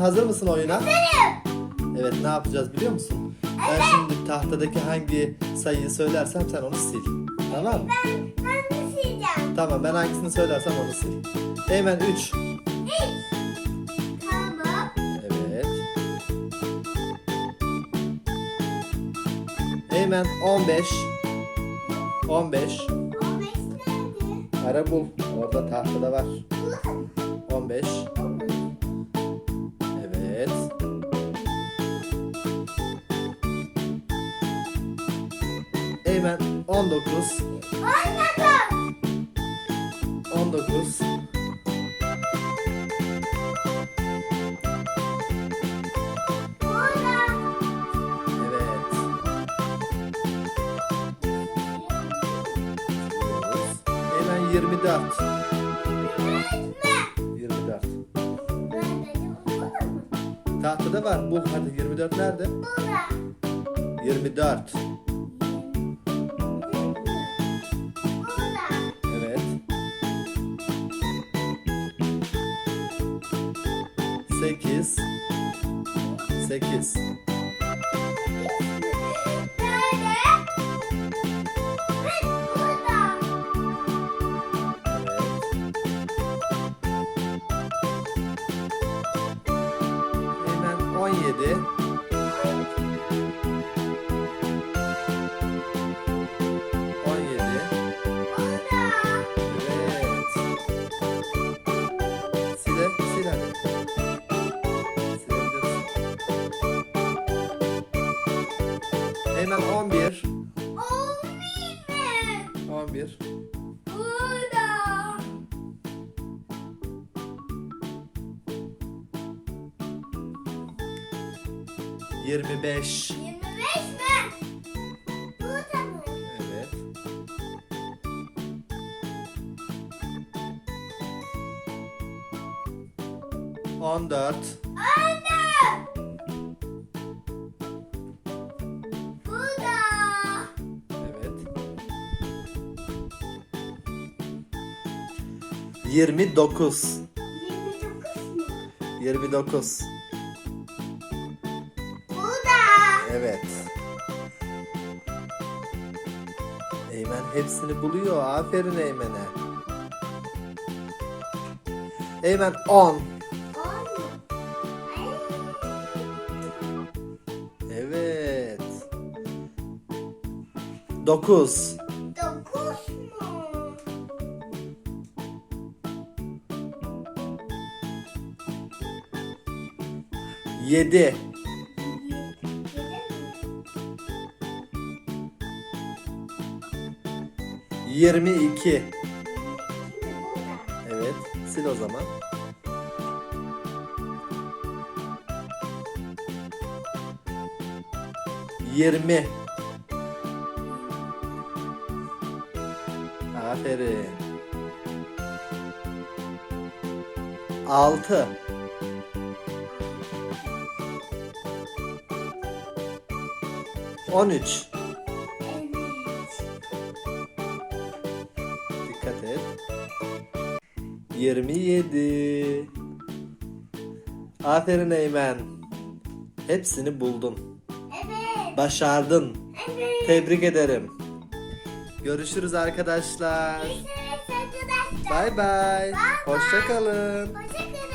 Hazır mısın oyuna? Hazırım. Evet ne yapacağız biliyor musun? Ben şimdi tahtadaki hangi sayıyı söylersem sen onu sil. Tamam mı? Ben, ben de sileceğim. Tamam ben hangisini söylersem onu sil. Eymen 3. 3. Tamam. Evet. Eymen 15. 15. 15 nerede? Ara bul. Orada tahtada var. 15. 15. ben 19 19 19 Evet. Hemen 24 Tahtada var. Bu hadi 24 nerede? Burada. 24. 8. 8. Nerede? Evet, burada. Hemen 17. 17. Eymen 11. 11 mi? 11. Burada. Yirmi beş. 25 mi? Burada mı? Evet. On dört. 14. 29. 29. Bu da. Evet. Eymen hepsini buluyor. Aferin Eymen'e. Eymen 10. Evet. 9. Yedi. Yedi mi? Yirmi iki. Evet. Sil o zaman. Yirmi. Aferin. Altı. On üç. Evet. Dikkat et. 27. Aferin Eymen. Hepsini buldun. Evet. Başardın. Evet. Tebrik ederim. Görüşürüz arkadaşlar. Görüşürüz arkadaşlar. Bay bay. Hoşça kalın. Hoşça